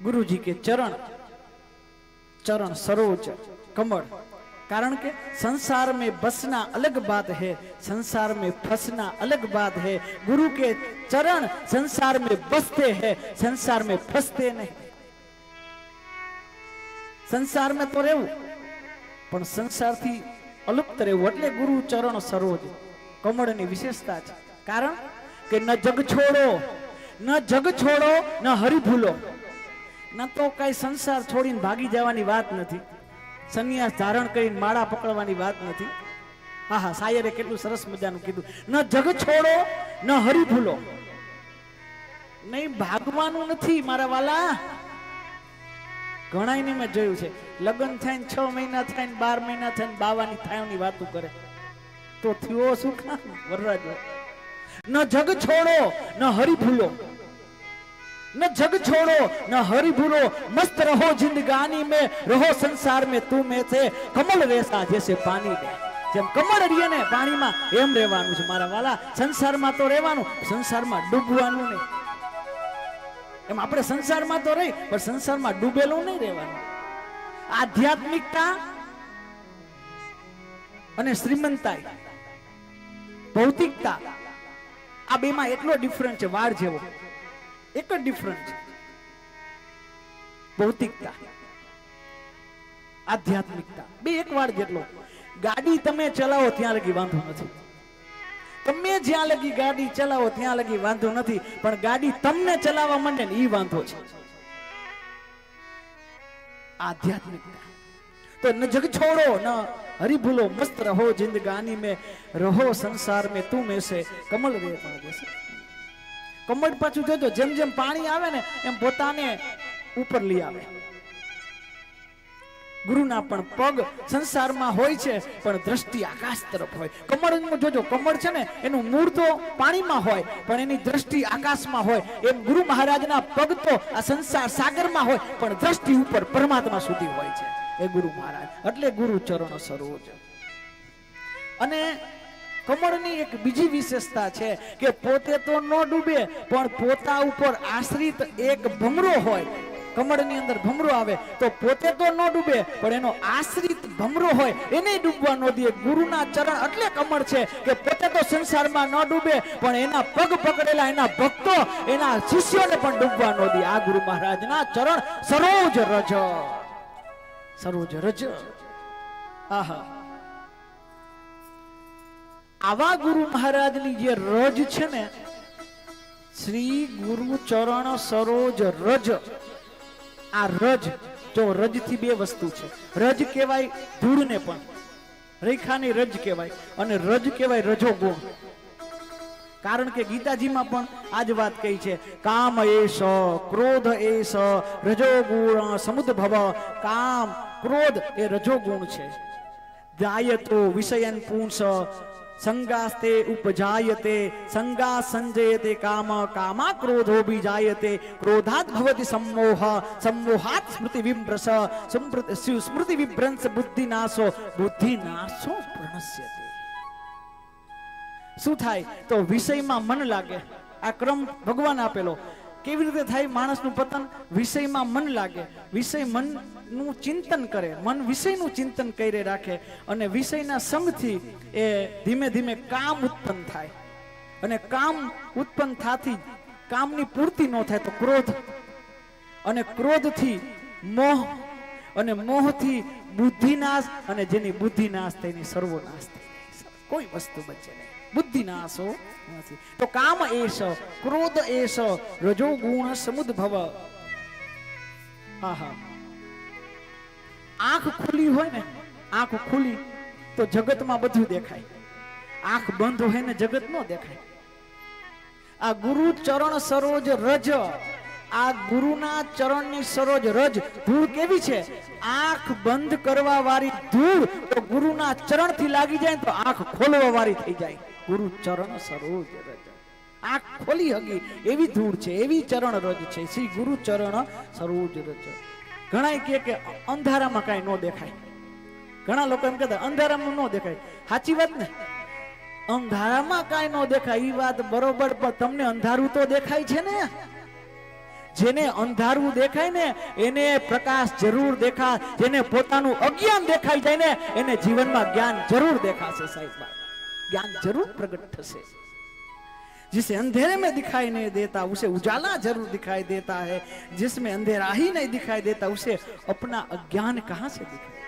गुरुजी के चरण चरण सरोज कमल कारण के संसार में बसना अलग बात है संसार में फंसना अलग बात है गुरु के चरण संसार में बसते हैं संसार में फंसते नहीं સંસારમાં તો રહેવું પણ સંસારથી અલુપ્ત રહેવું એટલે ગુરુ ચરણ સરોજ કમળની વિશેષતા છે કારણ કે ન જગ છોડો ન જગ છોડો ન હરી ભૂલો ન તો કઈ સંસાર છોડીને ભાગી જવાની વાત નથી. સંન્યાસ ધારણ કરીને માળા પકડવાની વાત નથી. આહા શાયરે કેટલું સરસ મજાનું કીધું. ન જગ છોડો, ન હરી ભૂલો. નહીં, ભાગવાનું નથી મારા વાલા. ઘણાયને મેં જોયું છે, લગ્ન થાય છ મહિના થાય ને બાર મહિના થાય ને બાવાની થાયની વાતો કરે. તો થયો શું? કામ વરરાજ ન જગ છોડો, ન હરી ભૂલો. न जग छोड़ो, न हरि भूलो, मस्त रहो जिंदगानी में, रहो સંસાર મે તું મે છે કમળ રેસા જેસે પાણી મે જેમ કમળ રીએ ને પાણીમાં, એમ રહેવાનું છે મારા વાલા. સંસારમાં તો રહેવાનું, સંસારમાં ડૂબવાનું નહીં. એમ આપણે સંસારમાં તો રહી, પણ સંસારમાં ડૂબેલું નહીં રહેવાનું. આધ્યાત્મિકતા અને શ્રીમંતા ભૌતિકતા, આ બેમાં એટલો ડિફરન્ટ છે, વાળ જેવો. એક જ ડિફરન્સ ભૌતિકતા, આધ્યાત્મિકતા. બે એક વાર જેટલો. ગાડી તમે ચલાવો ત્યાં લગી વાંધો નથી. તમે જ્યાં લગી ગાડી ચલાવો ત્યાં લગી વાંધો નથી, પણ ગાડી તમને ચલાવવા માંડે ને એ વાંધો છે. આધ્યાત્મિકતા. તો ન જગ છોડો, ન હરિભૂલો મસ્ત રહો જિંદગાની મેં. રહો સંસાર મેં, તું મેં કમલ રે પણ કમળ પાછું જોજો, જેમ જેમ પાણી આવે ને, એમ પોતાને ઉપર લઈ આવે. ગુરુના પણ પગ સંસારમાં હોય છે, પણ દ્રષ્ટિ આકાશ તરફ હોય. કમળ જોજો, કમળ છે ને, એનું મૂળ તો પાણીમાં હોય, પણ એની દ્રષ્ટિ આકાશમાં હોય. એમ ગુરુ મહારાજના પગ તો આ સંસાર સાગરમાં હોય, પણ દ્રષ્ટિ ઉપર પરમાત્મા સુધી હોય છે. એ ગુરુ મહારાજ, એટલે ગુરુ ચરણ સરોજ. અને કમળની એક બીજી વિશેષતા છે કે પોતે તો ન ડૂબે, પણ પોતા ઉપર આશ્રિત એક ભમરો હોય. કમળની અંદર ભમરો આવે તો પોતે તો ન ડૂબે, પણ એનો આશ્રિત ભમરો હોય, એને ડૂબવા ન દે. ગુરુના ચરણ એટલે કમળ છે કે પોતે તો સંસારમાં ન ડૂબે, પણ એના પગ પકડેલા એના ભક્તો એના શિષ્યોને પણ ડૂબવા ન દે. આ ગુરુ મહારાજના ચરણ સરોજ રજ. સરોજ રજ. આહા. આવા ગુરુ મહારાજની જે રજ છે ને, શ્રી ગુરુ ચરણ સરોજ રજ. આ રજ જો રજથી બે વસ્તુ છે. રજ કહેવાય ધૂળને પણ, રેખાની રજ કહેવાય અને રજ કહેવાય રજો ગુણ કારણ કે ગીતાજીમાં પણ આ જ વાત કહી છે, કામ એશ ક્રોધ એશ રજો ગુણ સમુદ્ભવ. કામ, ક્રોધ એ રજો ગુણ છે. જાયતો વિષયન પુંસ સંગાસ્તે ઉપજાયતે સંગા સંજયતે કામ કામા ક્રોધો બીજાયતે ક્રોધાત ભવતી સમોહ સમોહાત સ્મૃતિ વિભ્રસ સ્મૃતિ વિભ્રંશ બુદ્ધિનાશો બુદ્ધિનાશો પ્રણશ્યતે શું થાય? તો વિષયમાં મન લાગે. આ ક્રમ ભગવાન આપેલો. કેવી રીતે થાય? માણસનું પતન વિષયમાં મન લાગે. વિષય મનનું ચિંતન કરે. મન વિષયનું ચિંતન કરી રાખે. અને વિષયના સંગથી એ ધીમે ધીમે કામ ઉત્પન્ન થાય. અને કામ ઉત્પન્ન થાથી કામની પૂર્તિ ન થાય તો ક્રોધ. અને ક્રોધથી મોહ. અને મોહથી બુદ્ધિનાશ. અને જેની બુદ્ધિનાશ તેની સર્વનાશ થાય કોઈ વસ્તુ બચે નહીં. બુદ્ધિનાશો તો કામ એશ ક્રોધ એશ રજો ગુણ સમુદ્ભવ હા હા આંખ ખુલી હોય ને આંખ ખુલી તો જગતમાં બધું દેખાય। આંખ બંધ હોય ને જગત ન દેખાય। આ ગુરુ ચરણ સરોજ રજ, આ ગુરુના ચરણની સરોજ રજ, ધૂળ કેવી છે? આંખ બંધ કરવા વાળી ધૂળ, તો ગુરુના ચરણથી લાગી જાય તો આંખ ખોલવા વાળી થઈ જાય। ગુરુ ચરણ સરોજ રજ. આ ખોલી હગી, એવી ધૂળ છે, એવી ચરણ રજ છે, શ્રી ગુરુ ચરણ સરોજ રજ. ઘણા કહે કે અંધારામાં કાંઈ ન દેખાય. ઘણા લોકો એમ કહેતા, અંધારામાં ન દેખાય. સાચી વાત ને? અંધારામાં કાંઈ ન દેખાય એ વાત બરોબર, પણ તમને અંધારું તો દેખાય છે ને? જેને અંધારું દેખાય ને, એને પ્રકાશ જરૂર દેખાય જેને પોતાનું અજ્ઞાન દેખાઈ જાય ને, એને જીવનમાં જ્ઞાન જરૂર દેખાશે સાહેબ. ज्ञान जरूर प्रकट से जिसे अंधेरे में दिखाई नहीं देता उसे उजाला जरूर दिखाई देता है जिसमें अंधेरा ही नहीं दिखाई देता उसे अपना अज्ञान कहां से दिखाई